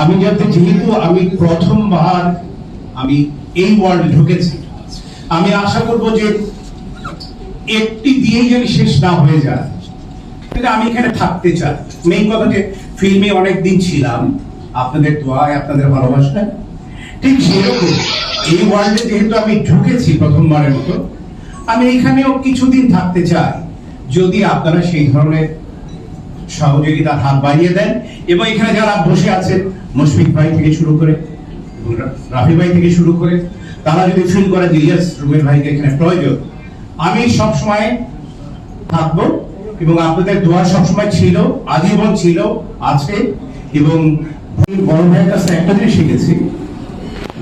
আমি যাতে যেহেতু আমি প্রথমবার আমি এই ওয়ার্ল্ডে ঢুকেছি, আমি আশা করব যে একটি দিয়েই যেন শেষ না হয়ে যায়। আমি এখানে থাকতে চাই। মেইন কথা যে ফিল্মে অনেক দিন ছিলাম। আপনাদের আপনাদের ঠিক সেরকম এই ওয়ার্ল্ডে যেহেতু আমি ঢুকেছি প্রথমবারের মতো, আমি এখানেও কিছুদিন থাকতে চাই। যদি আপনারা সেই ধরনের সহযোগিতার হাত বাড়িয়ে দেন, এবং এখানে যারা বসে আছেন মুশফিক ভাই থেকে শুরু করে রাফি ভাই থেকে শুরু করে তারা যদি ফিল করে যে ইয়েস রুবেল ভাইকে এখানে প্রয়োজন, আমি সব সময় থাকব এবং আপনাদের দোয়া সবসময় ছিল, আজীবন ছিল, আছে এবং বড় ভাইয়ের কাছে একটা জিনিস শিখেছি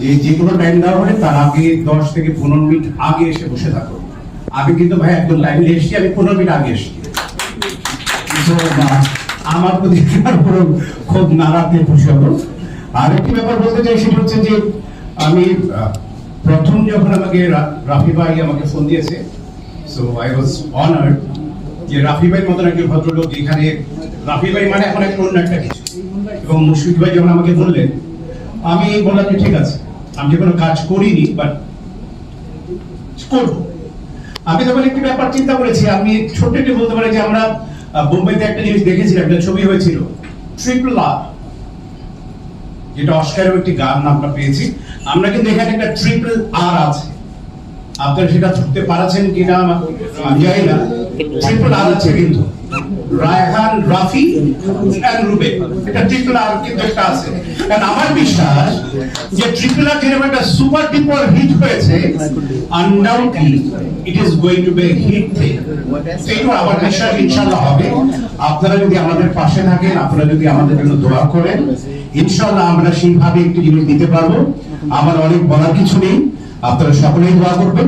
যে যে কোনো টাইম দেওয়া হলে তার আগে দশ থেকে পনেরো মিনিট আগে এসে বসে থাকো। আমি কিন্তু ভাই একদম টাইমে এসেছি, আমি পনেরো মিনিট আগে এসেছি। আমার প্রতি খুব নাড়াতে খুশি হব আর একটি ব্যাপার বলতে চাই, সেটা হচ্ছে যে আমি প্রথম যখন আমাকে রাফি ভাই আমাকে ফোন দিয়েছে সো আই ওয়াজ অনার্ড যে রাফি ভাই মতন একজন ভদ্রলোক এখানে রাফি ভাই মানে এখন একটা অন্য একটা কিছু। এবং মুশফিক ভাই যখন আমাকে বললেন, আমি বললাম যে ঠিক আছে, আমি যে কোনো কাজ করিনি বাট করব। আমি তখন একটি ব্যাপার চিন্তা করেছি, আমি ছোট্ট একটু বলতে পারি যে আমরা বোম্বেতে একটা জিনিস দেখেছিলাম, একটা ছবি হয়েছিল। ট্রিপল আর যেটা অস্কারের একটি গান, আমরা পেয়েছি। আমরা কিন্তু এখানে একটা ট্রিপল আর আছে। আপনারা সেটা ছুটতে পারছেন কিনা, আমি জানি না। ট্রিপল আর আছে কিন্তু। রায়হান, রাফি এন্ড রুবে এটা ট্রিপল আর কিন্তু একটা আছে। কারণ আমার বিশ্বাস যে ট্রিপল আর যেরকম একটা সুপার ডুপার হিট হয়েছে undoubtedly it is going to be hit thing এইটা আমার বিশ্বাস ইনশাআল্লাহ হবে। আপনারা যদি আমাদের পাশে থাকেন, আপনারা যদি আমাদের জন্য দোয়া করেন, ইনশাআল্লাহ আমরা সেইভাবে একটু জিনিস দিতে পারব। আমার অনেক বলার কিছু নেই। আপনারা সকলেই দোয়া করবেন।